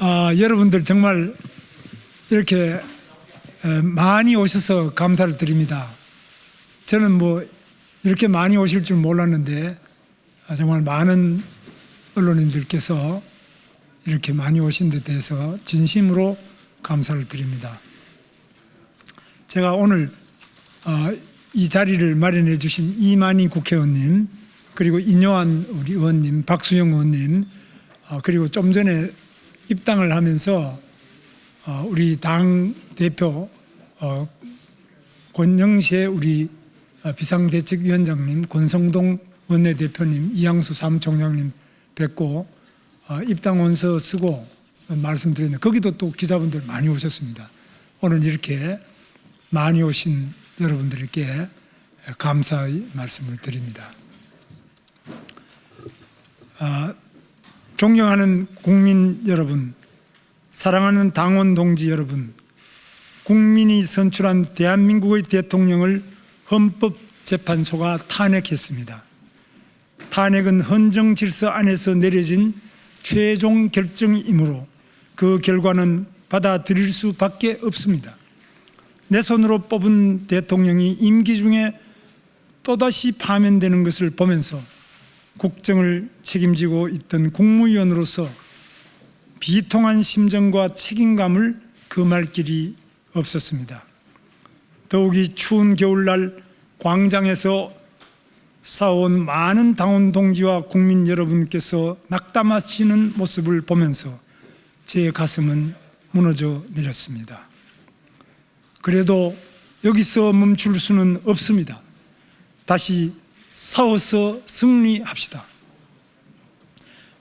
아, 여러분들 정말 이렇게 에, 많이 오셔서 감사를 드립니다. 저는 뭐 이렇게 많이 오실 줄 몰랐는데 아, 정말 많은 언론인들께서 이렇게 많이 오신 데 대해서 진심으로 감사를 드립니다. 제가 오늘 어, 이 자리를 마련해 주신 이만희 국회의원님 그리고 인요한 우리 의원님 박수영 의원님 어, 그리고 좀 전에 입당을 하면서 어, 우리 당 대표 어, 권영세 우리 어, 비상대책위원장님 권성동 원내대표님 이양수 사무총장님 뵙고 어, 입당 원서 쓰고 말씀드렸는데 거기도 또 기자분들 많이 오셨습니다. 오늘 이렇게 많이 오신 여러분들께 감사의 말씀을 드립니다. 아, 존경하는 국민 여러분, 사랑하는 당원 동지 여러분, 국민이 선출한 대한민국의 대통령을 헌법재판소가 탄핵했습니다. 탄핵은 헌정 질서 안에서 내려진 최종 결정이므로 그 결과는 받아들일 수밖에 없습니다. 내 손으로 뽑은 대통령이 임기 중에 또다시 파면되는 것을 보면서 국정을 책임지고 있던 국무위원으로서 비통한 심정과 책임감을 금할 길이 없었습니다. 더욱이 추운 겨울날 광장에서 싸워온 많은 당원 동지와 국민 여러분께서 낙담하시는 모습을 보면서 제 가슴은 무너져 내렸습니다. 그래도 여기서 멈출 수는 없습니다. 다시 싸워서 승리합시다.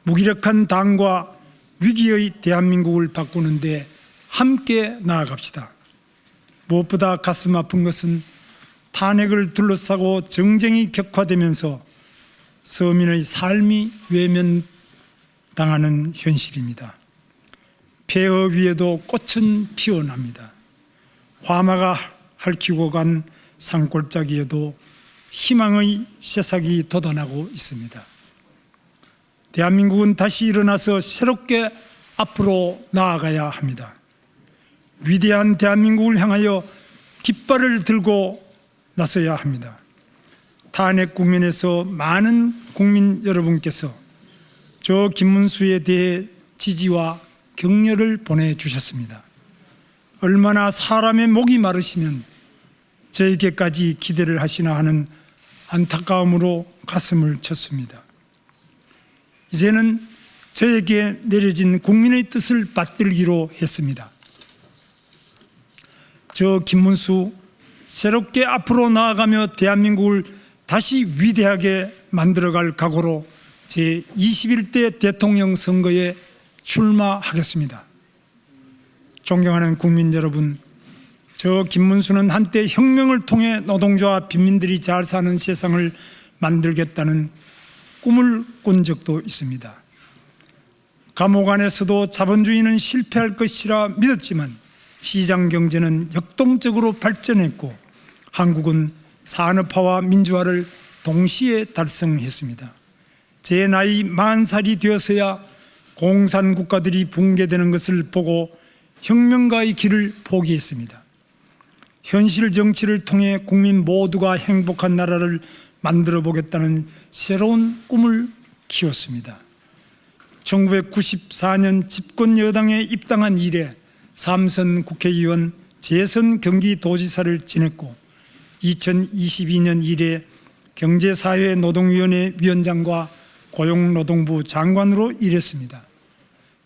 무기력한 당과 위기의 대한민국을 바꾸는데 함께 나아갑시다. 무엇보다 가슴 아픈 것은 탄핵을 둘러싸고 정쟁이 격화되면서 서민의 삶이 외면당하는 현실입니다. 폐허 위에도 꽃은 피어납니다. 화마가 핥히고 간 산골짜기에도 희망의 새싹이 돋아나고 있습니다. 대한민국은 다시 일어나서 새롭게 앞으로 나아가야 합니다. 위대한 대한민국을 향하여 깃발을 들고 나서야 합니다. 탄핵 국면에서 많은 국민 여러분께서 저 김문수에 대해 지지와 격려를 보내주셨습니다. 얼마나 사람의 목이 마르시면 저에게까지 기대를 하시나 하는 안타까움으로 가슴을 쳤습니다. 이제는 저에게 내려진 국민의 뜻을 받들기로 했습니다. 저 김문수 새롭게 앞으로 나아가며 대한민국을 다시 위대하게 만들어갈 각오로 제 21대 대통령 선거에 출마하겠습니다. 존경하는 국민 여러분, 저 김문수는 한때 혁명을 통해 노동자와 빈민들이 잘 사는 세상을 만들겠다는 꿈을 꾼 적도 있습니다. 감옥 안에서도 자본주의는 실패할 것이라 믿었지만 시장 경제는 역동적으로 발전했고 한국은 산업화와 민주화를 동시에 달성했습니다. 제 나이 만 살이 되어서야 공산 국가들이 붕괴되는 것을 보고 혁명가의 길을 포기했습니다. 현실 정치를 통해 국민 모두가 행복한 나라를 만들어 보겠다는 새로운 꿈을 키웠습니다. 1994년 집권 여당에 입당한 이래 삼선 국회의원, 재선 경기도지사를 지냈고 2022년 이래 경제사회노동위원회 위원장과 고용노동부 장관으로 일했습니다.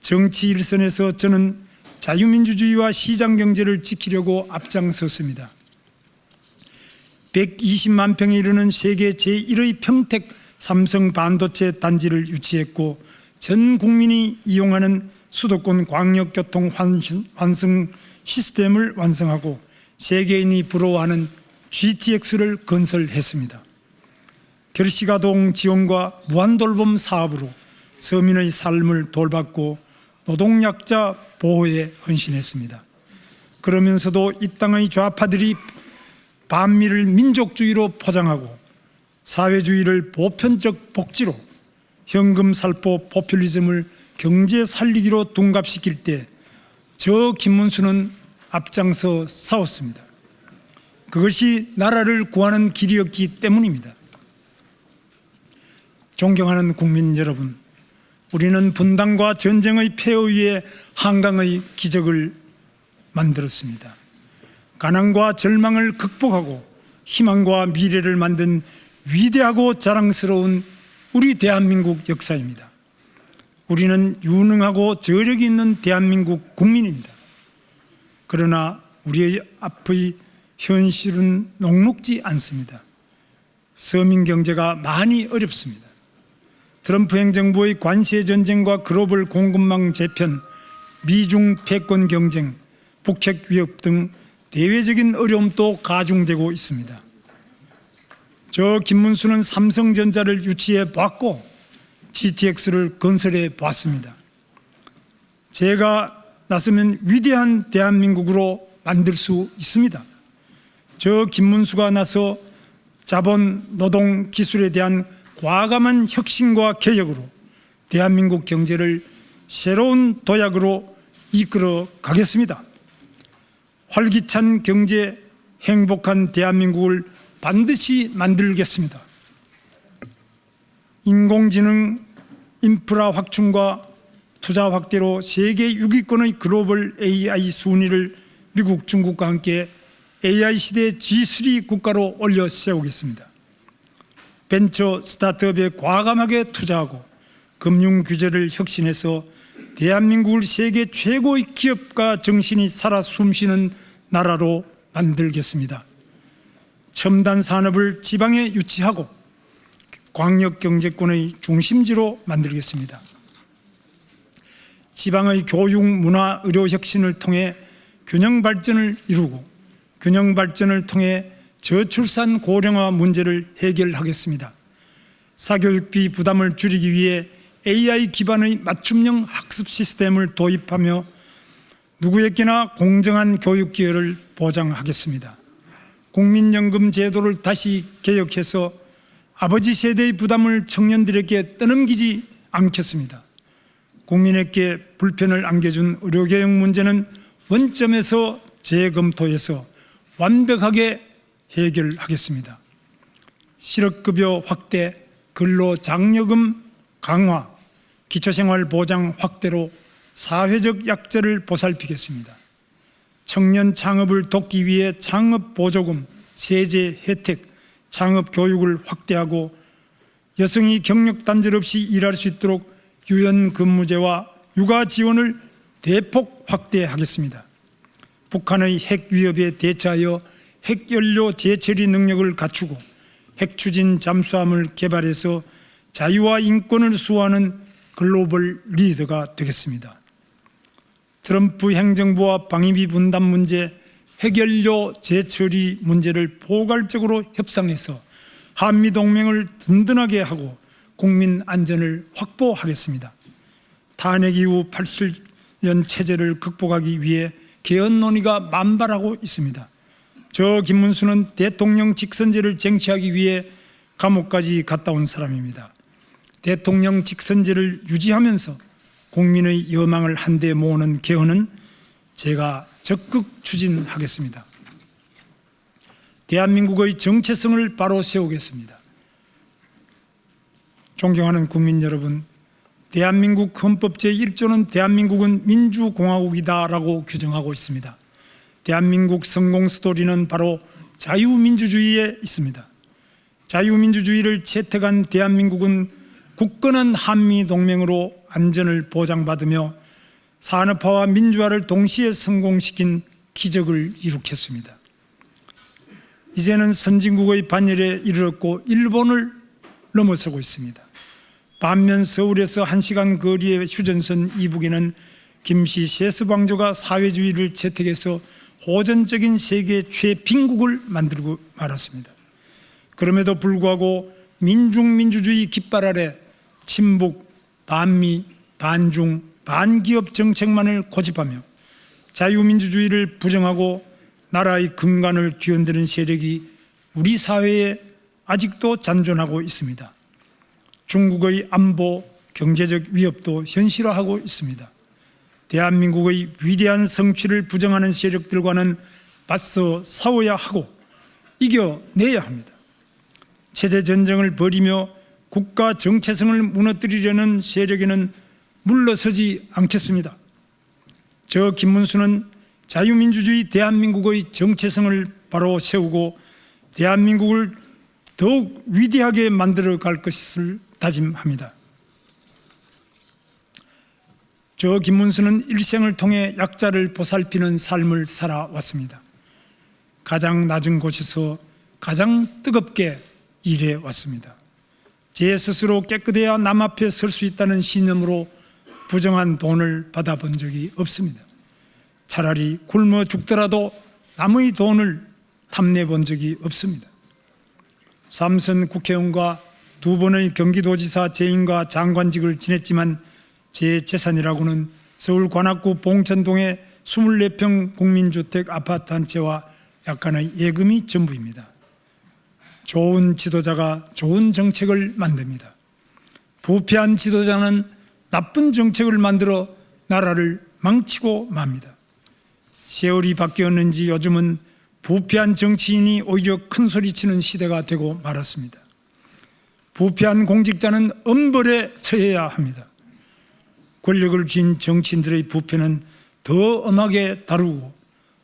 정치 일선에서 저는 자유민주주의와 시장 경제를 지키려고 앞장섰습니다. 120만 평에 이르는 세계 제1의 평택 삼성 반도체 단지를 유치했고 전 국민이 이용하는 수도권 광역교통 환승 시스템을 완성하고 세계인이 부러워하는 GTX를 건설했습니다. 결시가동 지원과 무한돌봄 사업으로 서민의 삶을 돌봤고 노동약자 보호에 헌신했습니다. 그러면서도 이 땅의 좌파들이 반미를 민족주의로 포장하고 사회주의를 보편적 복지로 현금 살포 포퓰리즘을 경제 살리기로 둔갑시킬 때 저 김문수는 앞장서 싸웠습니다. 그것이 나라를 구하는 길이었기 때문입니다. 존경하는 국민 여러분, 우리는 분당과 전쟁의 폐허 위에 한강의 기적을 만들었습니다. 가난과 절망을 극복하고 희망과 미래를 만든 위대하고 자랑스러운 우리 대한민국 역사입니다. 우리는 유능하고 저력이 있는 대한민국 국민입니다. 그러나 우리의 앞의 현실은 녹록지 않습니다. 서민 경제가 많이 어렵습니다. 트럼프 행정부의 관세 전쟁과 글로벌 공급망 재편, 미중 패권 경쟁, 북핵 위협 등 대외적인 어려움도 가중되고 있습니다. 저 김문수는 삼성전자를 유치해 봤고 GTX를 건설해 봤습니다. 제가 나서면 위대한 대한민국으로 만들 수 있습니다. 저 김문수가 나서 자본, 노동, 기술에 대한 과감한 혁신과 개혁으로 대한민국 경제를 새로운 도약으로 이끌어 가겠습니다. 활기찬 경제, 행복한 대한민국을 반드시 만들겠습니다. 인공지능 인프라 확충과 투자 확대로 세계 6위권의 글로벌 AI 순위를 미국, 중국과 함께 AI 시대 G3 국가로 올려 세우겠습니다. 벤처 스타트업에 과감하게 투자하고 금융 규제를 혁신해서 대한민국을 세계 최고의 기업가 정신이 살아 숨쉬는 나라로 만들겠습니다. 첨단 산업을 지방에 유치하고 광역 경제권의 중심지로 만들겠습니다. 지방의 교육, 문화, 의료 혁신을 통해 균형 발전을 이루고 균형 발전을 통해 저출산 고령화 문제를 해결하겠습니다. 사교육비 부담을 줄이기 위해 AI 기반의 맞춤형 학습 시스템을 도입하며 누구에게나 공정한 교육 기회를 보장하겠습니다. 국민연금 제도를 다시 개혁해서 아버지 세대의 부담을 청년들에게 떠넘기지 않겠습니다. 국민에게 불편을 안겨준 의료개혁 문제는 원점에서 재검토해서 완벽하게 해결하겠습니다. 실업급여 확대, 근로장려금 강화, 기초생활 보장 확대로 사회적 약자를 보살피겠습니다. 청년 창업을 돕기 위해 창업 보조금, 세제 혜택, 창업 교육을 확대하고 여성이 경력 단절 없이 일할 수 있도록 유연 근무제와 육아 지원을 대폭 확대하겠습니다. 북한의 핵 위협에 대처하여 핵연료 재처리 능력을 갖추고 핵추진 잠수함을 개발해서 자유와 인권을 수호하는 글로벌 리더가 되겠습니다. 트럼프 행정부와 방위비 분담 문제, 핵연료 재처리 문제를 포괄적으로 협상해서 한미 동맹을 든든하게 하고 국민 안전을 확보하겠습니다. 탄핵 이후 87년 체제를 극복하기 위해 개헌 논의가 만발하고 있습니다. 저 김문수는 대통령 직선제를 쟁취하기 위해 감옥까지 갔다 온 사람입니다. 대통령 직선제를 유지하면서 국민의 여망을 한데 모으는 개헌은 제가 적극 추진하겠습니다. 대한민국의 정체성을 바로 세우겠습니다. 존경하는 국민 여러분, 대한민국 헌법 제1조는 대한민국은 민주공화국이다라고 규정하고 있습니다. 대한민국 성공 스토리는 바로 자유민주주의에 있습니다. 자유민주주의를 채택한 대한민국은 굳건한 한미동맹으로 안전을 보장받으며 산업화와 민주화를 동시에 성공시킨 기적을 이룩했습니다. 이제는 선진국의 반열에 이르렀고 일본을 넘어서고 있습니다. 반면 서울에서 1시간 거리의 휴전선 이북에는 김씨 세스방조가 사회주의를 채택해서 호전적인 세계 최빈국을 만들고 말았습니다. 그럼에도 불구하고 민중민주주의 깃발 아래 친북, 반미, 반중, 반기업 정책만을 고집하며 자유민주주의를 부정하고 나라의 근간을 뒤흔드는 세력이 우리 사회에 아직도 잔존하고 있습니다. 중국의 안보, 경제적 위협도 현실화하고 있습니다. 대한민국의 위대한 성취를 부정하는 세력들과는 맞서 싸워야 하고 이겨내야 합니다. 체제 전쟁을 벌이며 국가 정체성을 무너뜨리려는 세력에는 물러서지 않겠습니다. 저 김문수는 자유민주주의 대한민국의 정체성을 바로 세우고 대한민국을 더욱 위대하게 만들어 갈 것을 다짐합니다. 저 김문수는 일생을 통해 약자를 보살피는 삶을 살아왔습니다. 가장 낮은 곳에서 가장 뜨겁게 일해 왔습니다. 제 스스로 깨끗해야 남 앞에 설 수 있다는 신념으로 부정한 돈을 받아본 적이 없습니다. 차라리 굶어 죽더라도 남의 돈을 탐내 본 적이 없습니다. 삼선 국회의원과 두 번의 경기도지사 재임과 장관직을 지냈지만 제 재산이라고는 서울 관악구 봉천동의 24평 국민주택 아파트 한 채와 약간의 예금이 전부입니다. 좋은 지도자가 좋은 정책을 만듭니다. 부패한 지도자는 나쁜 정책을 만들어 나라를 망치고 맙니다. 세월이 바뀌었는지 요즘은 부패한 정치인이 오히려 큰 소리치는 시대가 되고 말았습니다. 부패한 공직자는 엄벌에 처해야 합니다. 권력을 쥔 정치인들의 부패는 더 엄하게 다루고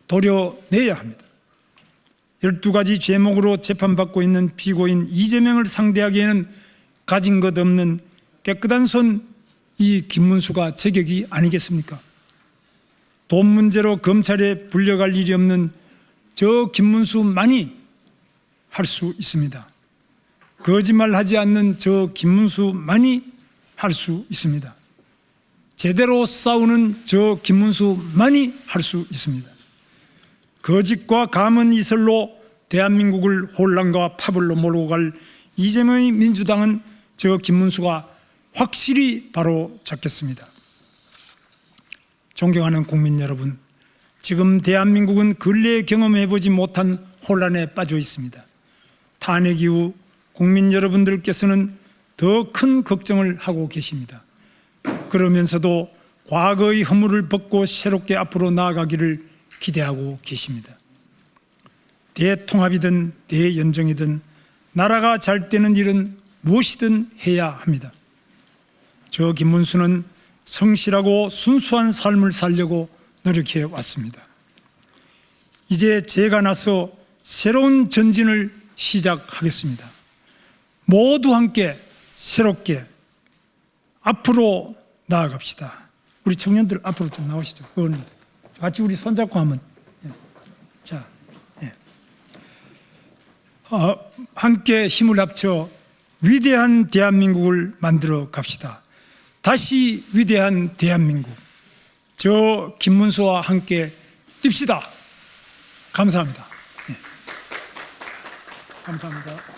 도려내야 합니다. 12가지 죄목으로 재판받고 있는 피고인 이재명을 상대하기에는 가진 것 없는 깨끗한 손 이 김문수가 제격이 아니겠습니까? 돈 문제로 검찰에 불려갈 일이 없는 저 김문수만이 할 수 있습니다. 거짓말하지 않는 저 김문수만이 할 수 있습니다. 제대로 싸우는 저 김문수만이 할 수 있습니다. 거짓과 감은 이설로 대한민국을 혼란과 파벌로 몰고 갈 이재명의 민주당은 저 김문수가 확실히 바로 잡겠습니다. 존경하는 국민 여러분, 지금 대한민국은 근래에 경험해보지 못한 혼란에 빠져 있습니다. 탄핵 이후 국민 여러분들께서는 더 큰 걱정을 하고 계십니다. 그러면서도 과거의 허물을 벗고 새롭게 앞으로 나아가기를 기대하고 계십니다. 대통합이든 대연정이든 나라가 잘 되는 일은 무엇이든 해야 합니다. 저 김문수는 성실하고 순수한 삶을 살려고 노력해 왔습니다. 이제 제가 나서 새로운 전진을 시작하겠습니다. 모두 함께 새롭게 앞으로 나아갑시다. 우리 청년들 앞으로 좀 나오시죠. 의원님들. 같이 우리 손잡고 하면. 예. 자, 예. 어, 함께 힘을 합쳐 위대한 대한민국을 만들어 갑시다. 다시 위대한 대한민국. 저 김문수와 함께 뜁시다. 감사합니다. 예. 자, 감사합니다.